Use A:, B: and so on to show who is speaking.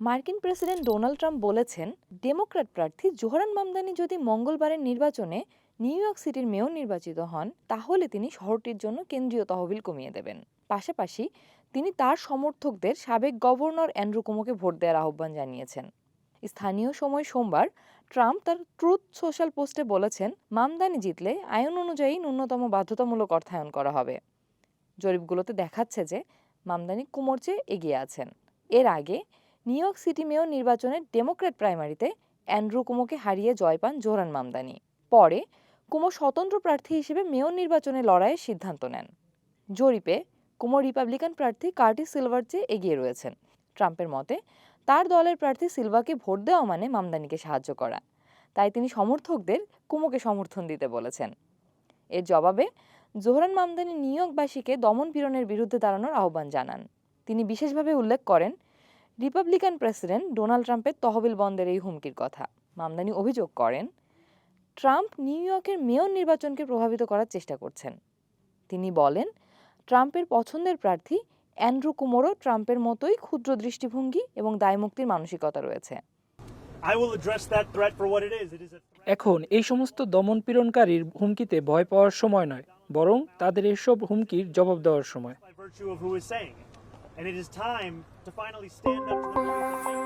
A: মার্কিন president Donald Trump বলেছেন, Democrat প্রার্থী জোহরান মামদানি যদি মঙ্গলবারের নির্বাচনে নিউ ইয়র্ক সিটির মেয়র নির্বাচিত হন, তাহলে তিনি শহরটির জন্য কেন্দ্রীয় তহবিল কমিয়ে দেবেন। পাশাপাশি, তিনি তার সমর্থকদের সাবেক গভর্নর অ্যান্ড্রু কুমোকে ভোট দেওয়ার আহ্বান জানিয়েছেন। স্থানীয় সময় সোমবার, ট্রাম্প তার ট্রুথ সোশ্যাল পোস্টে বলেছেন, মামদানি জিতলে আইন অনুযায়ী ন্যূনতম বাধ্যতামূলক অর্থায়ন করা হবে। জরিপগুলোতে দেখাচ্ছে যে, মামদানি কুমোর চেয়ে এগিয়ে আছেন। এর আগে নিউ ইয়র্ক সিটি মেয়র নির্বাচনের ডেমোক্র্যাট প্রাইমারিতে অ্যান্ড্রু কুমোকে হারিয়ে জয় পান জোহরান মামদানি। পরে কুমো স্বতন্ত্র প্রার্থী হিসেবে মেয়র নির্বাচনে লড়াইয়ের সিদ্ধান্ত নেন। জরিপে কুমো রিপাবলিকান প্রার্থী কার্টিস সিলভার চেয়ে এগিয়ে রয়েছেন। ট্রাম্পের মতে, তার দলের প্রার্থী সিলভাকে ভোট দেওয়া মানে মামদানিকে সাহায্য করা। তাই তিনি সমর্থকদের কুমোকে সমর্থন দিতে বলেছেন। এর জবাবে, জোহরান মামদানি নিউ ইয়র্কবাসীকে দমন পীড়নের বিরুদ্ধে দাঁড়ানোর আহ্বান জানান। তিনি বিশেষভাবে উল্লেখ করেন রিপাবলিকান প্রেসিডেন্ট ডোনাল্ড ট্রাম্পের তহবিল বন্ধের এই হুমকির কথা। মামদানি অভিযোগ করেন ট্রাম্প নিউ ইয়র্কের মেয়র নির্বাচনকে প্রভাবিত করার চেষ্টা করছেন। তিনি বলেন ট্রাম্পের পছন্দের প্রার্থী অ্যান্ড্রু কুমোরও ট্রাম্পের মতোই ক্ষুদ্র দৃষ্টিভঙ্গি এবং দায়মুক্তির মানসিকতা রয়েছে.
B: এখন এই সমস্ত দমনপীড়নকারীর হুমকিতে ভয় পাওয়ার সময় নয় বরং তাদের এসব হুমকির জবাব দেওয়ার সময়।
C: and it is time to finally stand up to the